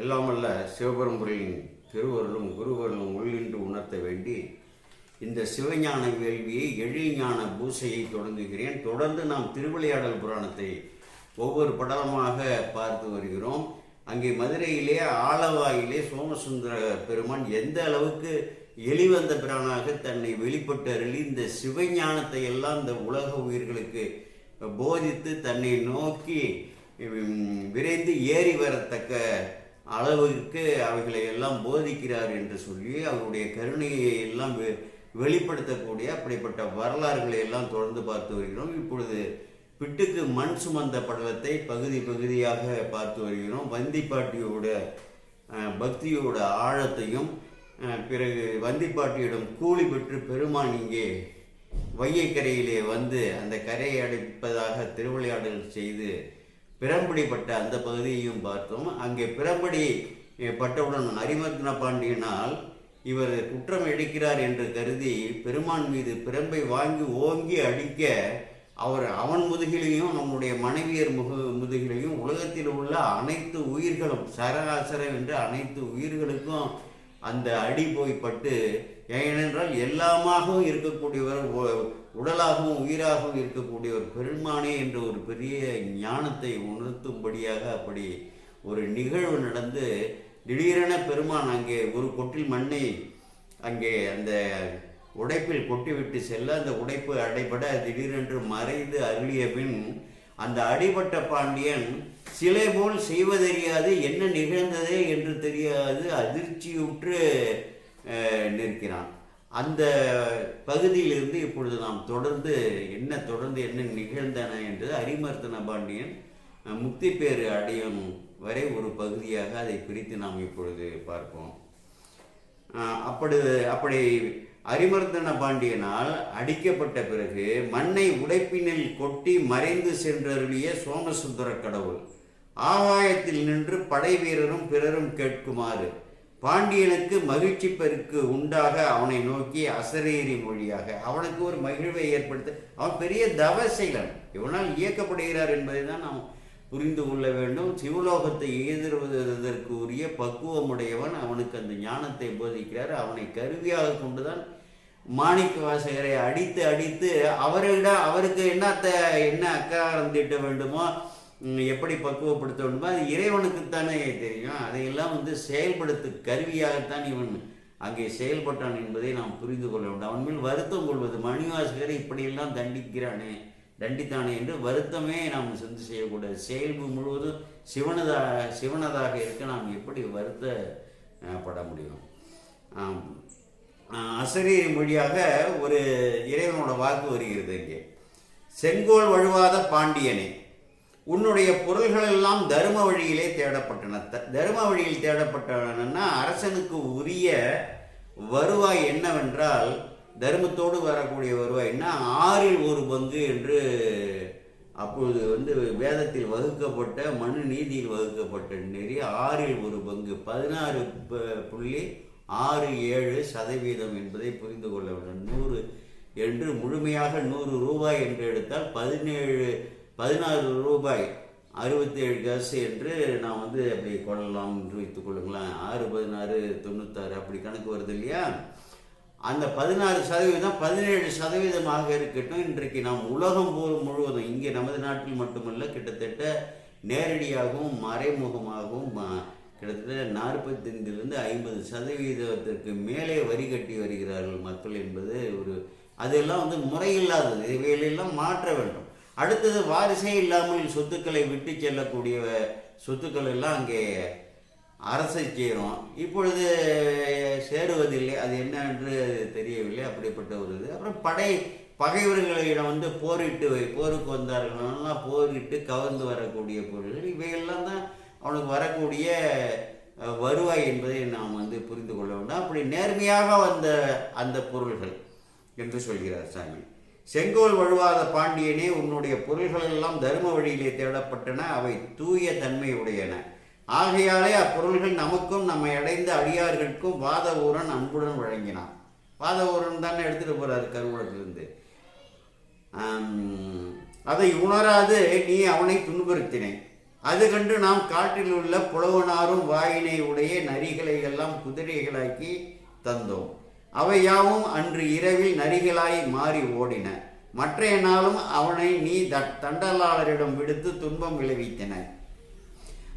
எல்லாமல்ல சிவபெரும்புரின் திருவருளும் குருவருளும் உள்ளின்று உணர்த்த வேண்டி இந்த சிவஞான வேள்வியை எழிஞான பூசையை தொடங்குகிறேன். தொடர்ந்து நாம் திருவிளையாடல் புராணத்தை ஒவ்வொரு படலமாக பார்த்து வருகிறோம். அங்கே மதுரையிலே ஆலவாயிலே சோமசுந்தர பெருமான் எந்த அளவுக்கு எளிவந்த பிரானாக தன்னை வெளிப்பட்டு அருளி இந்த சிவஞானத்தை எல்லாம் இந்த உலக உயிர்களுக்கு போதித்து தன்னை நோக்கி விரைந்து ஏறி வரத்தக்க அளவிற்கு அவைகளை எல்லாம் போதிக்கிறார் என்று சொல்லி அவருடைய கருணையை எல்லாம் வெ- வெளிப்படுத்தக்கூடிய அப்படிப்பட்ட வரலாறுகளை எல்லாம் தொடர்ந்து பார்த்து வருகிறோம். இப்பொழுது பிட்டுக்கு மண் சுமந்த படலத்தை பகுதி பகுதியாக பார்த்து வருகிறோம். வந்திப்பாட்டியோட பக்தியோட ஆழத்தையும் பிறகு வந்திப்பாட்டியிடம் கூலி பெற்று பெருமான் இங்கே வையைக்கரையிலே வந்து அந்த கரையை அடைப்பதாக திருவிளையாடல் செய்து பிரம்படிப்பட்ட அந்த பகுதியையும் பார்த்தோம். அங்கே பிரம்படி பட்டவுடன் அரிமர்த்தன பாண்டியனால் இவர் குற்றம் எடுக்கிறார் என்று கருதி பெருமான் மீது பிரம்பை வாங்கி ஓங்கி அடிக்க அவர் அவன் முதுகிலையும் நம்முடைய மனைவியர் முகு முதுகிலையும் உலகத்தில் உள்ள அனைத்து உயிர்களும் சராசரம் என்று அனைத்து உயிர்களுக்கும் அந்த அடி போய் பட்டு ஏனென்றால் எல்லாமாகவும் இருக்கக்கூடியவர் உடலாகவும் உயிராகவும் இருக்கக்கூடிய ஒரு பெருமானே என்ற ஒரு பெரிய ஞானத்தை உணர்த்தும்படியாக அப்படி ஒரு நிகழ்வு நடந்து திடீரென பெருமான் அங்கே ஒரு கொட்டில் மண்ணை அங்கே அந்த உடைப்பில் கொட்டிவிட்டு செல்ல அந்த உடைப்பு அடைபட திடீரென்று மறைந்து அருளிய பின் அந்த அடிபட்ட பாண்டியன் சிலை போல் செய்வதறியாது என்ன நிகழ்ந்ததே என்று தெரியாது அதிர்ச்சியுற்று நிற்கிறான். அந்த பகுதியிலிருந்து இப்பொழுது நாம் தொடர்ந்து என்ன தொடர்ந்து என்ன நிகழ்ந்தன என்று அரிமர்த்தன பாண்டியன் முக்தி பேறு அடையும் வரை ஒரு பகுதியாக அதை பிரித்து நாம் இப்பொழுது பார்ப்போம். அப்படி அப்படி அரிமர்த்தன பாண்டியனால் அடிக்கப்பட்ட பிறகு மண்ணை உடைப்பினில் கொட்டி மறைந்து சென்றருளிய சோமசுந்தர கடவுள் ஆகாயத்தில் நின்று படை வீரரும் பிறரும் கேட்குமாறு பாண்டியனுக்கு மகிழ்ச்சி பெருக்கு உண்டாக அவனை நோக்கி அசரீரி மொழியாக அவனுக்கு ஒரு மகிழ்வை ஏற்படுத்த அவன் பெரிய தவசைலன். இவனால் இயக்கப்படுகிறார் என்பதை தான் நாம் புரிந்து கொள்ள வேண்டும். சிவலோகத்தை எதிர்வதற்கு உரிய பக்குவமுடையவன் அவனுக்கு அந்த ஞானத்தை போதிக்கிறார். அவனை கருவியாக கொண்டுதான் மாணிக்க வாசகரை அடித்து அடித்து அவரிடம் அவருக்கு என்னத்த என்ன அக்காரம் தீட்ட வேண்டுமோ எப்படி பக்குவப்படுத்தணுமோ அது இறைவனுக்குத்தானே தெரியும். அதையெல்லாம் வந்து செயல்படுத்து கருவியாகத்தான் இவன் அங்கே செயல்பட்டான் என்பதை நாம் புரிந்து கொள்ள வேண்டும். அவன் மேல் வருத்தம் கொள்வது மணிவாசகரை இப்படியெல்லாம் தண்டிக்கிறானே தண்டித்தானே என்று வருத்தமே நாம் சென்று செய்யக்கூடாது. செயல்பு முழுவதும் சிவனதாக சிவனதாக இருக்க நாம் எப்படி வருத்தப்பட முடியும்? ஆம். மொழியாக ஒரு இறைவனோட வாக்கு வருகிறது இங்கே. செங்கோல் வழுவாத பாண்டியனே உன்னுடைய பொருள்கள் எல்லாம் தரும வழியிலே தேடப்பட்டன. த- தரும வழியில் தேடப்பட்டனன்னா அரசனுக்கு உரிய வருவாய் என்னவென்றால் தர்மத்தோடு வரக்கூடிய வருவாய்னா ஆறில் ஒரு பங்கு என்று அப்பொழுது வந்து வேதத்தில் வகுக்கப்பட்ட மனு நீதியில் வகுக்கப்பட்ட நெறி ஆறில் ஒரு பங்கு. பதினாறு புள்ளி ஆறு ஏழு சதவீதம் என்பதை புரிந்து கொள்ள வேண்டும். நூறு என்று முழுமையாக நூறு ரூபாய் என்று எடுத்தால் பதினேழு பதினாறு ரூபாய் அறுபத்தி ஏழு காசு என்று நான் வந்து அப்படி கொள்ளலாம் என்று வைத்துக் கொள்ளுங்களேன். ஆறு பதினாறு தொண்ணூத்தாறு அப்படி கணக்கு வருது இல்லையா? அந்த பதினாறு சதவீதம் பதினேழு சதவீதமாக இருக்கட்டும். இன்றைக்கு நாம் உலகம் முழுவதும் இங்கே நமது நாட்டில் மட்டுமல்ல கிட்டத்தட்ட நேரடியாகவும் மறைமுகமாகவும் கிட்டத்தட்ட நாற்பத்தைந்திலிருந்து ஐம்பது சதவீதத்திற்கு மேலே வரி கட்டி வருகிறார்கள் மக்கள் என்பது ஒரு அதெல்லாம் வந்து முறையில்லாதது. இவைகளெல்லாம் மாற்ற வேண்டும். அடுத்தது வாரிசே இல்லாமல் சொத்துக்களை விட்டு செல்லக்கூடிய சொத்துக்கள் எல்லாம் அங்கே அரசை சேரும். இப்பொழுது சேருவதில்லை. அது என்ன என்று தெரியவில்லை. அப்படிப்பட்ட ஒரு இது. அப்புறம் படை பகைவர்களிடம் வந்து போரிட்டு போருக்கு வந்தார்கள்லாம் போரிட்டு கவர்ந்து வரக்கூடிய பொருள்கள். இவையெல்லாம் தான் அவனுக்கு வரக்கூடிய வருவாய் என்பதை நாம் வந்து புரிந்து கொள்ள வேண்டும். அப்படி நேர்மையாக வந்த அந்த பொருள்கள் என்று சொல்கிறார் சாமி. செங்கோல் வழுவாத பாண்டியனே உன்னுடைய பொருள்கள் எல்லாம் தர்ம வழியிலே தேடப்பட்டன அவை தூய தன்மையுடையன ஆகையாலே அப்பொருள்கள் நமக்கும் நம்மை அடைந்த அடியார்களுக்கும் வாதவூரன் அன்புடன் வழங்கினான். வாதவூரன் தானே எடுத்துகிட்டு போகிறார் கருவூலத்திலிருந்து. அதை உணராது நீ அவனை துன்புறுத்தினேன் அது கண்டு நாம் காட்டில் உள்ள புலவனாரும் வாயினை உடைய நரிகளை எல்லாம் குதிரைகளாக்கி தந்தோம். அவை யாவும் அன்று இரவில் நரிகளாய் மாறி ஓடின. மற்றைய நாளும் அவனை நீ த- தண்டலாளரிடம் விடுத்து துன்பம் விளைவித்தன.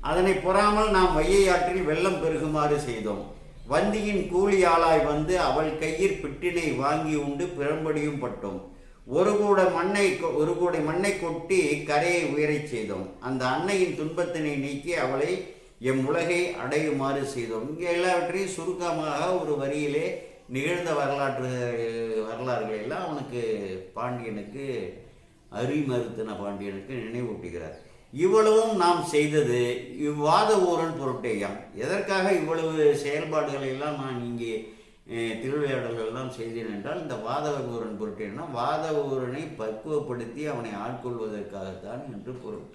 அதனை பொறாமல் நாம் வையையாற்றில் வெள்ளம் பெருகுமாறு செய்தோம். வந்தியின் கூலி ஆளாய் வந்து அவள் கையில் பிட்டினை வாங்கி உண்டு பிறம்படியும் பட்டோம். ஒரு கூட மண்ணை கொ- ஒரு கூடை மண்ணை கொட்டி கரையை உயரச் செய்தோம். அந்த அன்னையின் துன்பத்தினை நீக்கி அவளை எம் உலகை அடையுமாறு செய்தோம். இங்கே எல்லாவற்றையும் சுருக்கமாக ஒரு வரியிலே நிகழ்ந்த வரலாற்று வரலாறுகளை எல்லாம் அவனுக்கு பாண்டியனுக்கு அரிமறுத்தின பாண்டியனுக்கு நினைவூட்டுகிறார். இவ்வளவும் நாம் செய்தது இவ்வாத ஊரன் பொருட்டேயாம் எதற்காக இவ்வளவு செயல்பாடுகளை எல்லாம் நான் இங்கே திருவிளையாடல்கள் எல்லாம் செய்தேன் என்றால் இந்த வாதவ ஊரன் பொருட்டேன்னா வாதவ ஊரனை பக்குவப்படுத்தி அவனை ஆட்கொள்வதற்காகத்தான் என்று பொருள்.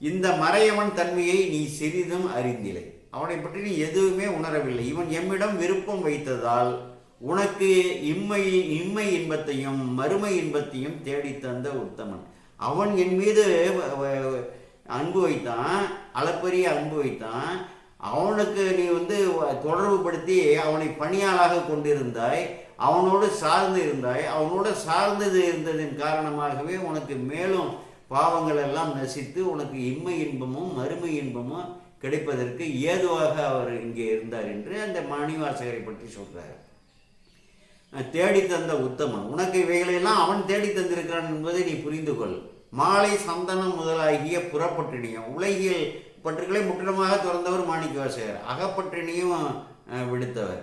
இந்த மறையவன் தன்மையை நீ சிறிதும் அறிந்திலை. அவனை பற்றி நீ எதுவுமே உணரவில்லை. இவன் எம்மிடம் விருப்பம் வைத்ததால் உனக்கு இம்மை இம்மை இன்பத்தையும் மறுமை இன்பத்தையும் தேடித் தந்த உத்தமன். அவன் என் மீது வ- அன்பு வைத்தான் அளப்பரிய அன்பு வைத்தான். அவனுக்கு நீ வந்து தொடர்பு தொடர்புபடுத்தி அவனை பணியாளாக கொண்டிருந்தாய். அவனோடு சார்ந்து இருந்தாய். அவனோடு சார்ந்தது இருந்ததின் காரணமாகவே உனக்கு மேலும் பாவங்கள் எல்லாம் நசித்து உனக்கு இம்மை இன்பமும் மறுமை இன்பமும் கிடைப்பதற்கு ஏதுவாக அவர் இங்கே இருந்தார் என்று அந்த மணிவாசகரை பற்றி சொல்கிறார் தேடி தந்த உத்தமன். உனக்கு இவைகளையெல்லாம் அவன் தேடி தந்திருக்கிறான் என்பதை நீ புரிந்து கொள். மாலை சந்தனம் முதலாகிய புறப்பட்டினியம் உலகியல் பற்றுகளை முற்றிலுமாக திறந்தவர் மாணிக்கவாசகர். அகப்பற்றினியும் விடுத்தவர்.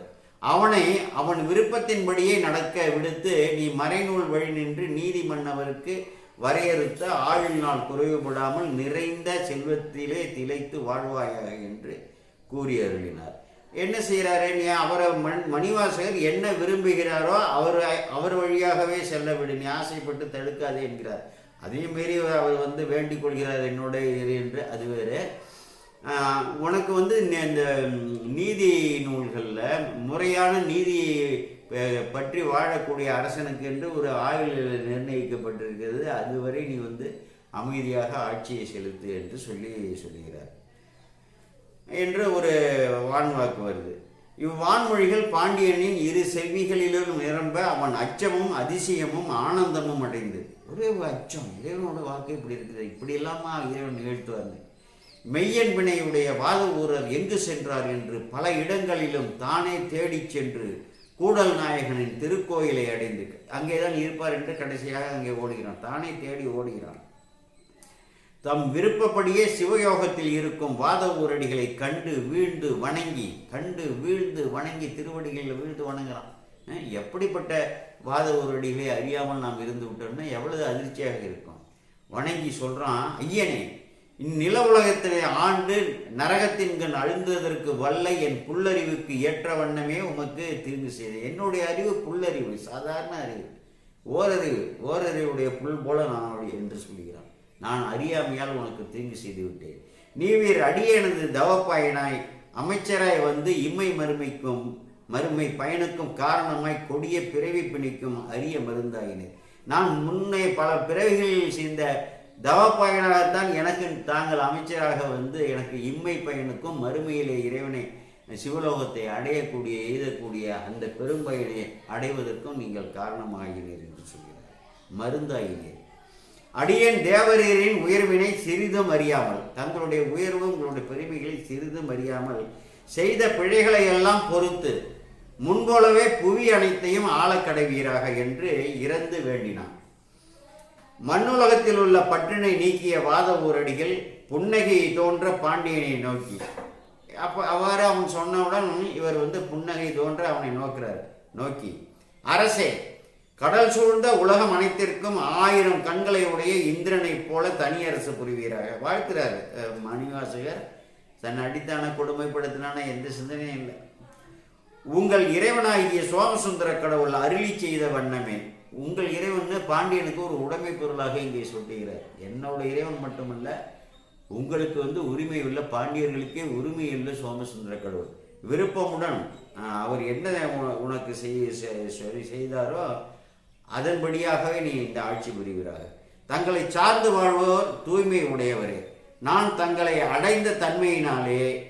அவனை அவன் விருப்பத்தின்படியே நடக்க விடுத்து நீ மறைநூல் வழி நின்று நீதி மன்னவருக்கு வரையறுத்த ஆயுள் நாள் குறைவுபடாமல் நிறைந்த செல்வத்திலே திளைத்து வாழ்வாயாக என்று கூறி அருளினார் என்ன செய்கிறாரு நீ அவரை மண் மணிவாசகர் என்ன விரும்புகிறாரோ அவர் அவர் வழியாகவே செல்ல விடு நீ ஆசைப்பட்டு தடுக்காதே என்கிறார். அதையும் மீறி அவர் வந்து வேண்டிக் கொள்கிறார் என்னுடைய என்று. அது வேறு. உனக்கு வந்து இந்த- நீதி நூல்களில் முறையான நீதி பற்றி வாழக்கூடிய அரசனுக்கு என்று ஒரு ஆயுள் நிர்ணயிக்கப்பட்டிருக்கிறது. அதுவரை நீ வந்து அமைதியாக ஆட்சியை செலுத்து என்று சொல்லி சொல்லுகிறார் என்று ஒரு வான்வாக்கு வருது. இவ்வான்மொழிகள் பாண்டியனின் இரு செல்விகளிலும் நிரம்ப அவன் அச்சமும் அதிசயமும் ஆனந்தமும் அடைந்தது. ஒரே ஒரு அச்சம். இறைவனோட வாக்கு இப்படி இருக்குது இப்படி இல்லாமல் இறைவன் நிகழ்த்துவார்னு. மெய்யன் வினையுடைய வாத ஊரர் எங்கு சென்றார் என்று பல இடங்களிலும் தானே தேடிச் சென்று கூடல் நாயகனின் திருக்கோயிலை அடைந்து அங்கேதான் இருப்பார் என்று கடைசியாக அங்கே ஓடுகிறான். தானே தேடி ஓடுகிறான். தம் விருப்பப்படியே சிவயோகத்தில் இருக்கும் வாத ஊரடிகளை கண்டு வீழ்ந்து வணங்கி கண்டு வீழ்ந்து வணங்கி திருவடிகளில் வீழ்ந்து வணங்குறான் எப்படிப்பட்ட வாத ஊரடிகளை அறியாமல் நாம் இருந்து விட்டோம்னா எவ்வளவு அதிர்ச்சியாக இருக்கும். வணங்கி சொல்றான் ஐயனே இந்நில உலகத்திலே ஆண்டு நரகத்தின்கண் அழுந்ததற்கு வல்ல என் புல்லறிவுக்கு ஏற்ற வண்ணமே உமக்கு தீர்வு செய்தேன். என்னுடைய அறிவு புல்லறிவு சாதாரண அறிவு. ஓரறிவு ஓரறிவுடைய புல் போல நான் என்று சொல்கிறான் நான் அறியாமையால் உனக்கு தீங்கு செய்து விட்டேன். நீவீர் அடியேனது தவப்பாயனாய் அமைச்சராய் வந்து இம்மை மறுமைக்கும் மறுமை பயனுக்கும் காரணமாய் கொடிய பிறவி பிணிக்கும் அரிய மருந்தாயினர் நான் முன்னே பல பிறவிகளில் செய்த தவப்பாயனாகத்தான் எனக்கு தாங்கள் அமைச்சராக வந்து எனக்கு இம்மை பயனுக்கும் மறுமையிலே இறைவனை சிவலோகத்தை அடையக்கூடிய எய்தக்கூடிய அந்த பெரும்பயனை அடைவதற்கும் நீங்கள் காரணமாகினீர் என்று சொல்கிறார். மருந்தாயினீர் அடியேன் தேவரீரின் உயர்வினை சிறிதும் அறியாமல் தங்களுடைய உயர்வு உங்களுடைய பெருமைகளை சிறிதும் அறியாமல் செய்த பிழைகளை எல்லாம் பொறுத்து முன்போலவே புவி அனைத்தையும் ஆளக்கடைவீராக என்று இறந்து வேண்டினான். மண்ணுலகத்தில் உள்ள பட்டினை நீக்கிய வாத ஊரடிகள் புன்னகையை தோன்ற பாண்டியனை நோக்கி. அப்போ அவ்வாறு அவன் சொன்னவுடன் இவர் வந்து புன்னகை தோன்ற அவனை நோக்கிறார். நோக்கி அரசே கடல் சூழ்ந்த உலகம் அனைத்திற்கும் ஆயிரம் கண்களை உடைய இந்திரனைப் போல தனியரசு புரிவீராக. வாழ்க்கிறார் மணிவாசகர். தன் அடித்தான கொடுமைப்படுத்தினான எந்த சிந்தனையும் இல்லை. உங்கள் இறைவனாகிய சோமசுந்தர கடவுள் அருளி செய்த வண்ணமே உங்கள் இறைவன் பாண்டியனுக்கு ஒரு உடைமை பொருளாக இங்கே சொல்லுகிறார் என்னோட இறைவன் மட்டுமல்ல உங்களுக்கு வந்து உரிமை உள்ள பாண்டியர்களுக்கே உரிமை உள்ள சோமசுந்தர கடவுள். விருப்பமுடன் அவர் என்ன உனக்கு செய்ய செ- சரி செய்தாரோ அதன்படியாகவே நீ இந்த ஆட்சி புரிகிறார் தங்களை சார்ந்து வாழ்வோர் தூய்மை உடையவரே. நான் தங்களை அடைந்த தன்மையினாலே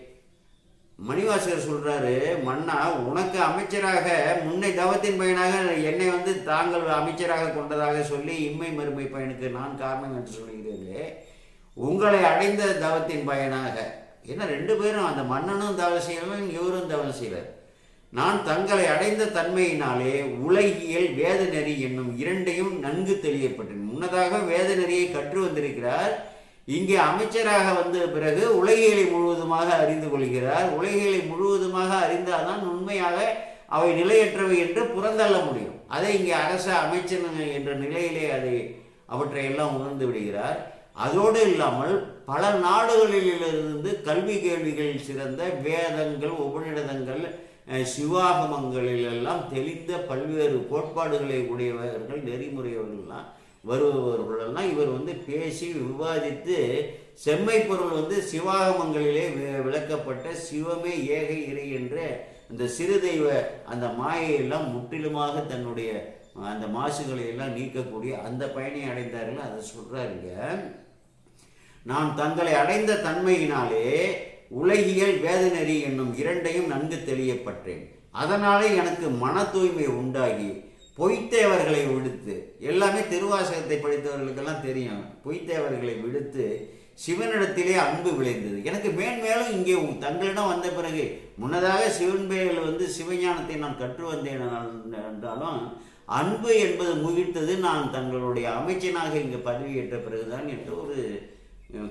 மணிவாசகர் சொல்றாரு மன்னா உனக்கு அமைச்சராக முன்னை தவத்தின் பயனாக என்னை வந்து தாங்கள் அமைச்சராக கொண்டதாக சொல்லி இம்மை மறுமை பயனுக்கு நான் காரணம் என்று சொல்கிறீர்களே உங்களை அடைந்த தவத்தின் பயனாக. ஏன்னா ரெண்டு பேரும் அந்த மன்னனும் தவம் செய்யலாம் இவரும் தவம் செய்யலர் நான் தங்களை அடைந்த தன்மையினாலே உலகியல் வேத நெறி என்னும் இரண்டையும் நன்கு தெளியப்பட்டேன். முன்னதாக வேத நெறியை கற்று வந்திருக்கிறார். இங்கே அமைச்சராக வந்த பிறகு உலகியலை முழுவதுமாக அறிந்து கொள்கிறார். உலகியலை முழுவதுமாக அறிந்தால்தான் உண்மையாக அவை நிலையற்றவை என்று புறந்தள்ள முடியும். அதை இங்கே அரச அமைச்சர் என்ற நிலையிலே அதை அவற்றை எல்லாம் உணர்ந்து விடுகிறார். அதோடு இல்லாமல் பல நாடுகளிலிருந்து கல்வி கேள்விகளில் சிறந்த வேதங்கள் உபநிடதங்கள் சிவாகமங்களிலெல்லாம் தெளிந்த பல்வேறு கோட்பாடுகளை உடையவர்கள் நெறிமுறையவர்கள்லாம் வருபவர்களெல்லாம் இவர் வந்து பேசி விவாதித்து செம்மை பொருள் வந்து சிவாகமங்களிலே வி- விளக்கப்பட்ட சிவமே ஏக இறை என்ற அந்த சிறு தெய்வ அந்த மாயையெல்லாம் முற்றிலுமாக தன்னுடைய அந்த மாசுகளை எல்லாம் நீக்கக்கூடிய அந்த பயனை அடைந்தார்கள். அதை சொல்றாருங்க. நான் தங்களை அடைந்த தன்மையினாலே உலகியல் வேதநெறி என்னும் இரண்டையும் நன்கு தெளியப்பட்டேன் அதனாலே எனக்கு மன தூய்மை உண்டாகி பொய்த்தேவர்களை விடுத்து எல்லாமே திருவாசகத்தை படித்தவர்களுக்கெல்லாம் தெரியும். பொய்த்தேவர்களை விடுத்து சிவனிடத்திலே அன்பு விளைந்தது. எனக்கு மேன்மேலும் இங்கே தங்களிடம் வந்த பிறகு முன்னதாக சிவன் பேரில் வந்து சிவஞானத்தை நான் கற்று வந்தேன் என்றாலும் அன்பு என்பது முகிழ்த்தது நான் தங்களுடைய அமைச்சனாக இங்கே பதவியேற்ற பிறகுதான் என்று ஒரு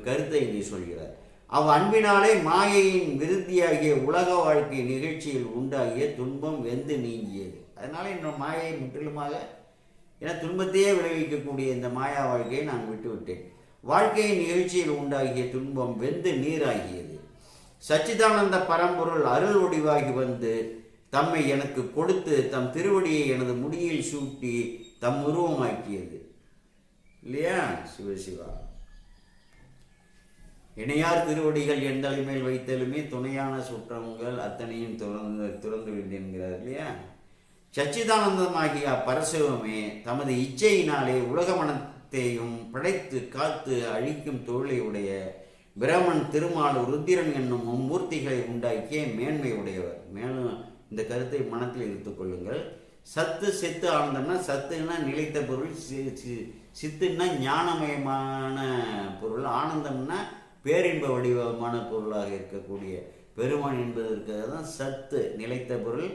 கருத்தை இங்கே சொல்கிறார். அவ் அன்பினாலே மாயையின் விருத்தியாகிய உலக வாழ்க்கை நிகழ்ச்சியில் உண்டாகிய துன்பம் வெந்து நீங்கியது. அதனால் என்னோட மாயை முற்றிலுமாக என துன்பத்தையே விளைவிக்கக்கூடிய இந்த மாயா வாழ்க்கையை நான் விட்டுவிட்டேன். வாழ்க்கையின் நிகழ்ச்சியில் உண்டாகிய துன்பம் வெந்து நீராகியது. சச்சிதானந்த பரம்பொருள் அருள் ஒடிவாகி வந்து தம்மை எனக்கு கொடுத்து தம் திருவடியை எனது முடியில் சூட்டி தம் உருவமாக்கியது. இல்லையா? சிவசிவா இணையார் திருவடிகள் என் மேல் வைத்தலுமே துணையான சுற்றங்கள் அத்தனையும் துறந்து துறந்து விட்டேன்கிறார் இல்லையா? சச்சிதானந்தமாகிய அப்பரசிவமே தமது இச்சையினாலே உலக மனத்தையும் படைத்து காத்து அழிக்கும் தொழிலை உடைய பிரமன் திருமால் ருத்திரன் என்னும் மும்மூர்த்திகளை உண்டாக்கிய மேன்மை உடையவர் மேலும் இந்த கருத்தை மனத்தில் எடுத்துக் கொள்ளுங்கள். சத்து சித்து ஆனந்தம்னா சத்துன்னா நிலைத்த பொருள் சி- சி- சித்துன்னா ஞானமயமான பொருள் ஆனந்தம்னா பேரின்ப வடிவமான பொருளாக இருக்கக்கூடிய பெருமான் என்பதற்காக தான் சத்து நிலைத்த பொருள்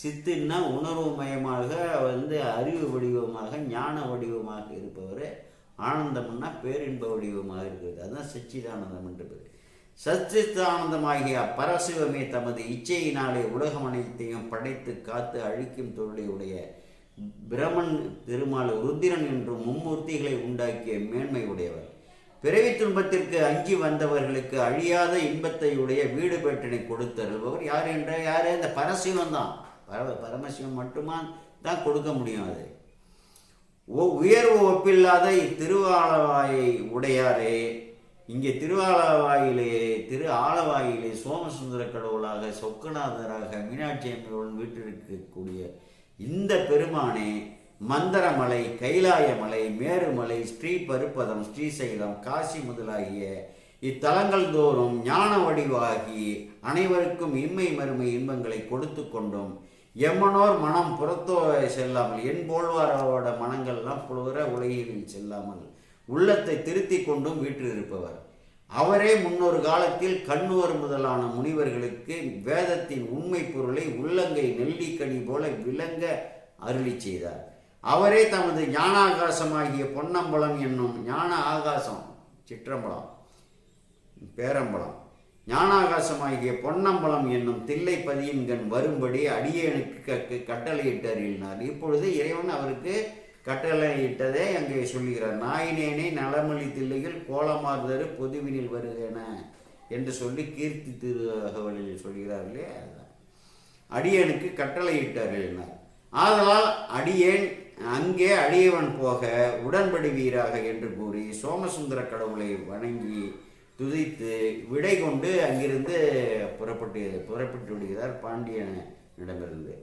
சித்துன்னா உணர்வுமயமாக வந்து அறிவு வடிவமாக ஞான வடிவமாக இருப்பவர் ஆனந்தம்னா பேரின்ப வடிவமாக இருக்கிறது. அதுதான் சச்சிதானந்தம் என்று பேர். சச்சிதானந்தமாகிய பரசிவமே தமது இச்சையினாலே உலகம் அனைத்தையும் படைத்து காத்து அழிக்கும் தொழிலை உடைய பிரமன் திருமால் ருத்திரன் என்றும் மும்மூர்த்திகளை உண்டாக்கிய மேன்மை உடையவர். பிறவி துன்பத்திற்கு அஞ்சி வந்தவர்களுக்கு அழியாத இன்பத்தை உடைய வீடு பேட்டினை கொடுத்தருபவர் யார் என்ற யார்? இந்த பரசிவம் தான் பரம பரமசிவம் மட்டுமா தான் கொடுக்க முடியும் அது. ஓ உயர்வு ஒப்பில்லாத இத்திருவாளவாயை உடையாரே. இங்கே திருவாளவாயிலே திரு ஆலவாயிலே சோமசுந்தர கடவுளாக சொக்கநாதராக மீனாட்சி அம்மன் வீட்டிற்கக்கூடிய இந்த பெருமானே மந்தரமலை கைலாயமலை மேருமலை ஸ்ரீபருப்பதம் ஸ்ரீசைலம் காசி முதலாகிய இத்தலங்கள் தோறும் ஞான வடிவாகி அனைவருக்கும் இம்மை மறுமை இன்பங்களை கொடுத்து கொண்டும். எம்மனோர் மனம் புறத்தோ செல்லாமல் என் போல்வாரோட மனங்கள்லாம் புழுகிற உலகில் செல்லாமல் உள்ளத்தை திருத்தி கொண்டும் வீற்றிருப்பவர். அவரே முன்னொரு காலத்தில் கண்ணுவர் முதலான முனிவர்களுக்கு வேதத்தின் உண்மை பொருளை உள்ளங்கை நெல்லிக்கனி போல விளங்க அருளி செய்தார். அவரே தமது ஞானாகாசமாகிய பொன்னம்பலம் என்னும் ஞான ஆகாசம் சிற்றம்பலம் பேரம்பலம் ஞானாகாசமாகிய பொன்னம்பலம் என்னும் தில்லை பதியின்கண் வரும்படி அடியனுக்கு க- கட்டளையிட்டு அருளினார் இப்பொழுது இறைவன் அவருக்கு கட்டளையிட்டதை அங்கே சொல்கிறார் நாயினேனே நலமொழி தில்லையில் கோலமார்தரு பொதுவினில் வருகென என்று சொல்லி கீர்த்தி திருவகவலில் சொல்கிறார் இல்லையா? அதுதான். அடியேனுக்கு கட்டளையிட்டு அருளினார் ஆதலால் அடியேன் அங்கே அடியவன் போக உடன்படி வீராக என்று கூறி சோமசுந்தர கடவுளை வணங்கி துதித்து விடை கொண்டு அங்கிருந்து புறப்பட்டு புறப்பட்டு விடுகிறார் பாண்டியனிடமிருந்து.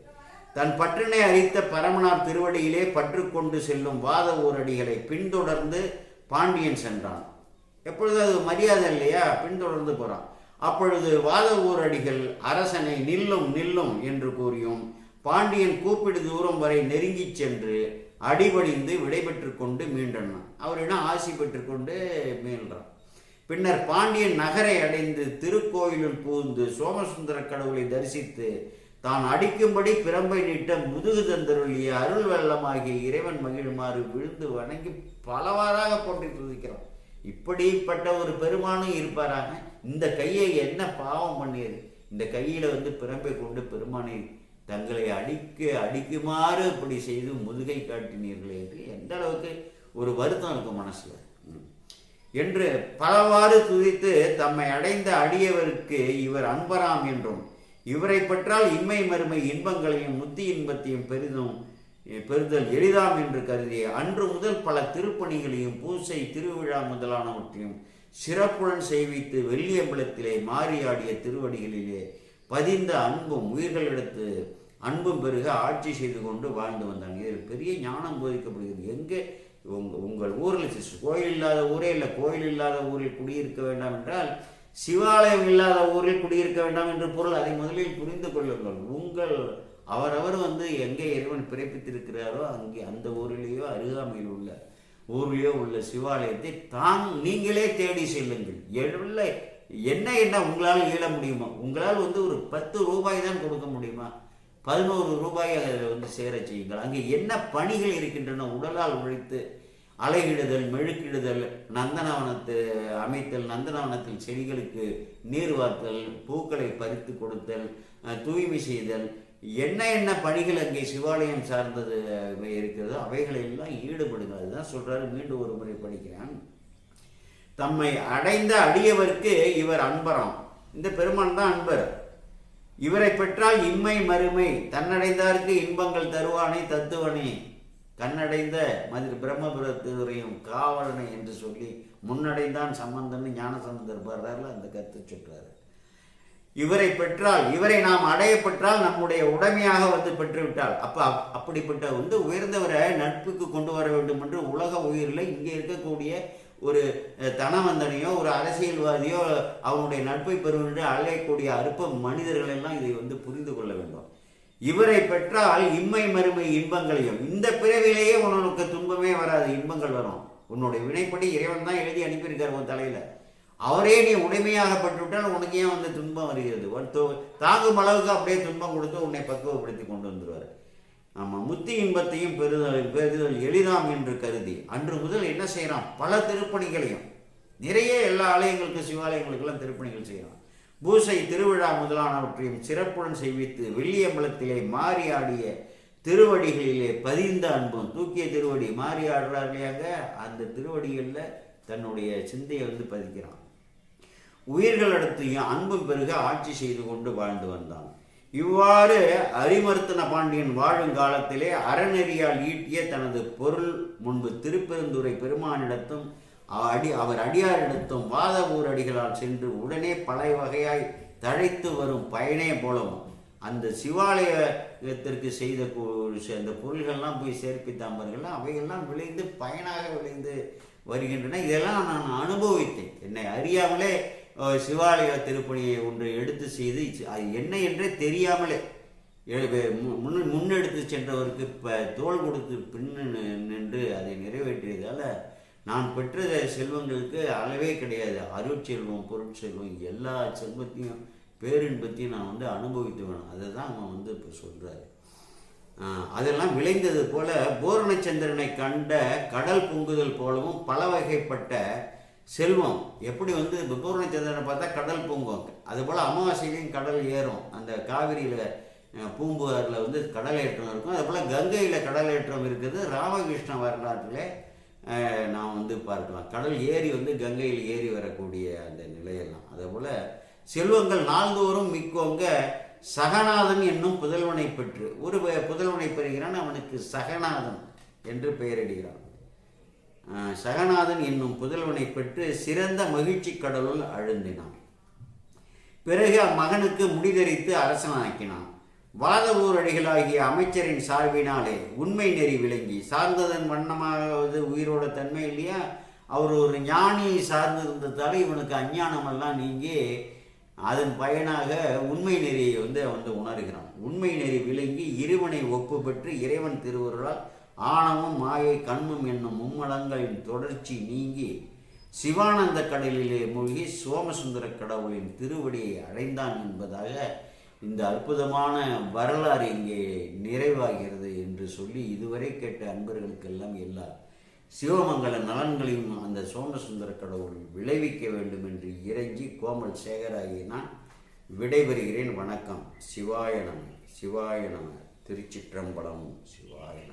தன் பற்றினை அறித்த பரமனார் திருவடியிலே பற்று கொண்டு செல்லும் வாத ஊரடிகளை பின்தொடர்ந்து பாண்டியன் சென்றான். எப்பொழுது அது மரியாதை இல்லையா? பின்தொடர்ந்து போகிறான் அப்பொழுது வாத ஊரடிகள் அரசனை நில்லும் நில்லும் என்று கூறியும் பாண்டியன் கூப்பிடு தூரம் வரை நெருங்கிச் சென்று அடிபடிந்து விடைபெற்று கொண்டு மீண்டனான் அவரிடம் ஆசி பெற்றுக்கொண்டு மீள்றான். பின்னர் பாண்டியன் நகரை அடைந்து திருக்கோயிலுள் புகுந்து சோமசுந்தர கடவுளை தரிசித்து தான் அடிக்கும்படி பிரம்பை நீட்ட முதுகு தந்தருளிய அருள் வெள்ளமாகிய இறைவன் மகிழுமாறு விழுந்து வணங்கி பலவாறாக போட்டி துதிக்கிறோம். இப்படிப்பட்ட ஒரு பெருமானும் இருப்பாராங்க இந்த கையை என்ன பாவம் பண்ணியது? இந்த கையில வந்து பிரம்பை கொண்டு பெருமானை தங்களை அடிக்க அடிக்குமாறு இப்படி செய்து முதுகை காட்டினீர்களே என்று எந்த அளவுக்கு ஒரு வருத்தம் இருக்கும் மனசில். என்று பலவாறு துதித்து தம்மை அடைந்த அடியவருக்கு இவர் அன்பராம் என்றும் இவரை பற்றால் இன்மை மறுமை இன்பங்களையும் முத்தி இன்பத்தையும் பெரிதும் பெறுதல் எளிதாம் என்று கருதி அன்று முதல் பல திருப்பணிகளையும் பூசை திருவிழா முதலானவற்றையும் சிறப்புடன் செய்வித்து வெள்ளியம்பலத்திலே மாறியாடிய திருவடிகளிலே பதிந்த அன்பும் உயிர்களிடத்து அன்பும் பெருக ஆட்சி செய்து கொண்டு வாழ்ந்து வந்தாங்க இதில் பெரிய ஞானம் போதிக்கப்படுகிறது. எங்கே உங்கள் உங்கள் ஊரில் கோயில் இல்லாத ஊரே இல்லை. கோயில் இல்லாத ஊரில் குடியிருக்க வேண்டாம் என்றால் சிவாலயம் இல்லாத ஊரில் குடியிருக்க வேண்டாம் என்று பொருள் அதை முதலில் புரிந்து கொள்ளுங்கள். உங்கள் அவரவர் வந்து எங்கே இறைவன் பிறப்பித்திருக்கிறாரோ அங்கே அந்த ஊரிலேயோ அருகாமையில் உள்ள ஊர்லேயோ உள்ள சிவாலயத்தை தாம் நீங்களே தேடி செல்லுங்கள். எழுள்ள என்ன என்ன உங்களால் இயல முடியுமா? உங்களால் வந்து ஒரு பத்து ரூபாய் தான் கொடுக்க முடியுமா? பதினோரு ரூபாய் அதில் வந்து சேர செய்யுங்கள் அங்கே என்ன பணிகள் இருக்கின்றன? உடலால் உழைத்து அலையிடுதல் மெழுக்கிடுதல் நந்தனவனத்து அமைத்தல் நந்தனவனத்தில் செடிகளுக்கு நீர் வார்த்தல் பூக்களை பறித்து கொடுத்தல் தூய்மை செய்தல். என்ன என்ன பணிகள் அங்கே சிவாலயம் சார்ந்தது இருக்கிறதோ இருக்கிறதோ அவைகளெல்லாம் ஈடுபடுங்கள். அதுதான் சொல்றாரு. மீண்டும் ஒரு முறை படிக்கிறேன். தம்மை அடைந்த அடியவருக்கு இவர் அன்பராம். இந்த பெருமான் தான் அன்பர். இவரை பெற்றால் இம்மை மறுமை. தன்னடைந்தார்க்கு இன்பங்கள் தருவானே தத்துவனே. கண்ணடைந்த மதுரை பிரம்மபுரத்துறையும் காவலனை என்று சொல்லி முன்னடைந்தான் சம்பந்தன்னு ஞான சம்பந்தர் பாடுறாருல அந்த கருத்து சொல்றாரு. இவரை பெற்றால் இவரை நாம் அடைய பெற்றால் நம்முடைய உடைமையாக வந்து பெற்றுவிட்டால் அப்ப அப்- அப்படிப்பட்ட வந்து உயர்ந்தவரை நட்புக்கு கொண்டு வர வேண்டும் என்று உலக உயிரில் இங்கே இருக்கக்கூடிய ஒரு தனவந்தனையோ ஒரு அரசியல்வாதியோ அவனுடைய நட்பை பெறும் என்று அழையக்கூடிய அற்ப மனிதர்கள் எல்லாம் இதை வந்து புரிந்து கொள்ள வேண்டும். இவரை பெற்றால் இம்மை மறுமை இன்பங்களையும் இந்த பிறவிலேயே உனக்கு துன்பமே வராது இன்பங்கள் வரும். உன்னுடைய வினைப்படி இறைவன் தான் எழுதி அனுப்பியிருக்கார் உன் தலையில். அவரே நீ உடைமையாக பட்டுவிட்டால் உனக்கு ஏன் வந்து துன்பம் வருகிறது? தாங்கும் அளவுக்கு அப்படியே துன்பம் கொடுத்து உன்னை பக்குவப்படுத்தி கொண்டு வந்துடுவார் ஆமாம் முத்தி இன்பத்தையும் பெறுதல் பெறுதல் எளிதாம் என்று கருதி அன்று முதல் என்ன செய்கிறான் பல திருப்பணிகளையும் நிறைய எல்லா ஆலயங்களுக்கும் சிவாலயங்களுக்கெல்லாம் திருப்பணிகள் செய்கிறான் பூசை திருவிழா முதலானவற்றையும் சிறப்புடன் செய்வித்து வெள்ளியம்பலத்திலே மாறி ஆடிய திருவடிகளிலே பதிந்த அன்பும் தூக்கிய திருவடி மாறி ஆடுறார் இல்லையாங்க? அந்த திருவடிகளில் தன்னுடைய சிந்தையை வந்து பதிக்கிறான். உயிர்களிடத்தையும் அன்பும் பெருக ஆட்சி செய்து கொண்டு வாழ்ந்து வந்தான். இவ்வாறு அரிமர்த்தன பாண்டியன் வாழும் காலத்திலே அறநெறியால் ஈட்டிய தனது பொருள் முன்பு திருப்பெருந்துறை பெருமானிடத்தும் அடி அவர் அடியாரிடத்தும் வாத ஊரடிகளால் சென்று உடனே பல வகையாய் தழைத்து வரும் பயனே போலவும் அந்த சிவாலயத்திற்கு செய்த அந்த பொருள்கள்லாம் போய் சேர்ப்பித்தாம்பர்கள் அவையெல்லாம் விளைந்து பயனாக விளைந்து வருகின்றன. இதெல்லாம் நான் அனுபவித்தேன். என்னை அறியாமலே சிவாலய திருப்பணியை ஒன்று எடுத்து செய்து அது என்ன என்றே தெரியாமலே மு- முன் முன்னெடுத்து சென்றவருக்கு இப்போ தோள் கொடுத்து பின்னு நின்று அதை நிறைவேற்றியதால் நான் பெற்ற செல்வங்களுக்கு அளவே கிடையாது. அருட்செல்வம் பொருட்செல்வம் எல்லா செல்வத்தையும் பேரின்பத்தையும் நான் வந்து அனுபவித்து வேணும் அதை தான் அவன் வந்து இப்போ சொல்கிறாரு அதெல்லாம் விளைந்தது போல பூரணச்சந்திரனை கண்ட கடல் பொங்குதல் போலவும் பல வகைப்பட்ட செல்வம். எப்படி வந்து இப்போ சந்திரனை பார்த்தா கடல் பொங்கும். அதுபோல் அமாவாசையிலையும் கடல் ஏறும். அந்த காவிரியில் பூம்புகாரில் வந்து கடல் ஏற்றம் இருக்கும். அதுபோல் கங்கையில் கடல் ஏற்றம் இருக்குது. ராமகிருஷ்ண வரலாற்றில் அஹ், நாம் வந்து பார்க்கலாம். கடல் ஏறி வந்து கங்கையில் ஏறி வரக்கூடிய அந்த நிலையெல்லாம். அதேபோல் செல்வங்கள் நாள்தோறும் மிக்கவங்க சகநாதன் என்னும் புதல்வனை பெற்று ஒரு புதல்வனை பெறுகிறான். அவனுக்கு சகநாதன் என்று பெயரிடுகிறான். சகநாதன் என்னும் புதல்வனை பெற்று சிறந்த மகிழ்ச்சி கடலுள் அழுந்தினான். பிறகு அம்மகனுக்கு முடிதறித்து அரசனாக்கினான். வாத ஊரடிகளாகிய அமைச்சரின் சார்பினாலே உண்மை நெறி விளங்கி சார்ந்ததன் வண்ணமாவது உயிரோட தன்மை இல்லையா? அவர் ஒரு ஞானியை சார்ந்திருந்ததால் இவனுக்கு அஞ்ஞானமெல்லாம் நீங்கி அதன் பயனாக உண்மை நெறியை வந்து வந்து உணர்கிறான். உண்மை நெறி விளங்கி இருவனை ஒப்பு பெற்று இறைவன் திருவருளால் ஆணவம் மாயை கண்மம் என்னும் மும்மலங்களின் தொடர்ச்சி நீங்கி சிவானந்த கடலிலே மூழ்கி சோமசுந்தர கடவுளின் திருவடியை அடைந்தான் என்பதாக இந்த அற்புதமான வரலாறு இங்கே நிறைவாகிறது என்று சொல்லி இதுவரை கேட்ட அன்பர்களுக்கெல்லாம் எல்லா சிவமங்கல நலன்களையும் அந்த சோமசுந்தர கடவுள் விளைவிக்க வேண்டும் என்று இறைஞ்சி கோமல் சேகராகி நான் விடைபெறுகிறேன். வணக்கம். சிவாய நம சிவாய நம. திருச்சிற்றம்பலம். சிவாய